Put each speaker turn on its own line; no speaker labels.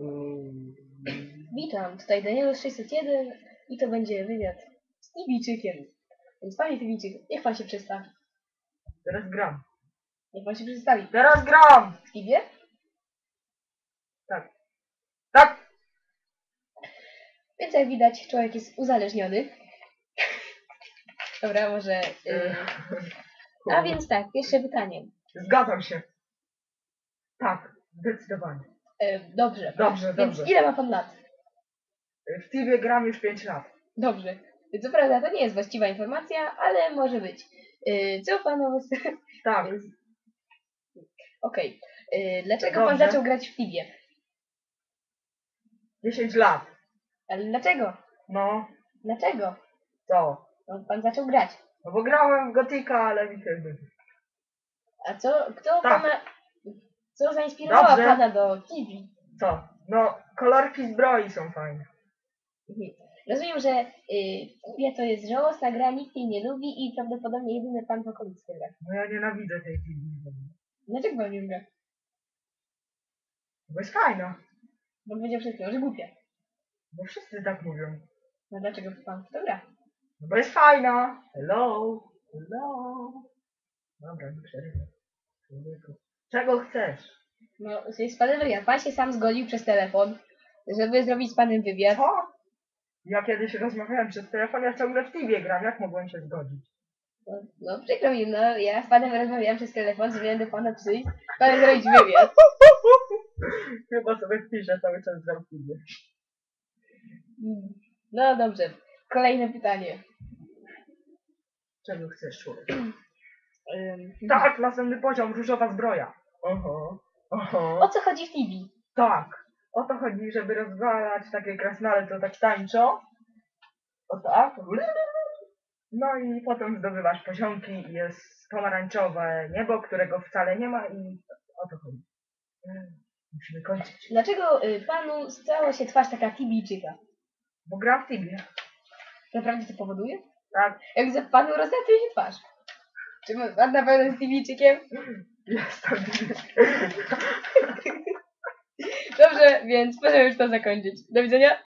Mm,
Witam, tutaj Daniel 601 i to będzie wywiad z Tibijczykiem. Więc panie Tibijczyk, niech pan się przedstawi.
Teraz gram.
Niech pan się przedstawi.
Teraz gram!
W Tibie?
Tak. Tak!
Więc jak widać, człowiek jest uzależniony. Dobra, może... Yy, a więc tak, pierwsze pytanie.
Zgadzam się. Tak, zdecydowanie.
Yy, dobrze.
Dobrze,
Więc
dobrze.
ile ma pan lat?
W Tibie gram już 5 lat.
Dobrze. Co prawda to nie jest właściwa informacja, ale może być. Yy, co panu...
Tak.
Okej. Yy, dlaczego pan
Dobrze.
zaczął grać w Tibie?
10 lat.
Ale dlaczego?
No,
Dlaczego?
co?
No, pan zaczął grać.
No bo grałem w Gotika, ale mi się
A co, kto
Tak.
pana, co zainspirowało
Dobrze.
pana do Tibi?
Co? No, kolorki zbroi są fajne.
Rozumiem, że y, to jest żałosna gra, nikt jej nie lubi i prawdopodobnie jedyny pan w okolicy gra.
No ja nienawidzę tej Tibi.
Dlaczego pan nie gra?
Bo jest fajna.
Bo powiedział chwilą, że głupia.
Bo wszyscy tak mówią.
No dlaczego pan w to gra?
No bo jest fajna. Hello. Hello. Dobra, nie. Człowieku. Czego chcesz?
No, to jest pan wywiad. Pan się sam zgodził przez telefon, żeby zrobić z panem wywiad.
Co? Ja kiedyś rozmawiałem przez telefon, ja ciągle w Tibie gram. Jak mogłem się zgodzić?
No, no przykro mi, no ja z panem rozmawiałam przez telefon, miałem do pana przyjść, z panem zrobić wywiad.
Chyba sobie wpiszę cały czas gram w Tibie.
Mm. No dobrze. Kolejne pytanie.
Czego chcesz, człowiek?
Ym,
Tak, następny poziom, różowa zbroja. Oho. Oho.
O co chodzi w Tibi?
Tak. O to chodzi, żeby rozwalać takie krasnale, co tak tańczą. O tak. No i potem zdobywasz poziomki i jest pomarańczowe niebo, którego wcale nie ma i o to chodzi. Mm, Musimy kończyć.
Dlaczego y, panu stała się twarz taka Tibijczyka?
Bo gra w Tibie.
Naprawdę to powoduje?
Tak.
Jak za panu rozlatuje się twarz. Czy pan na pewno jest Tibijczykiem? Dobrze, więc możemy już to zakończyć. Do widzenia.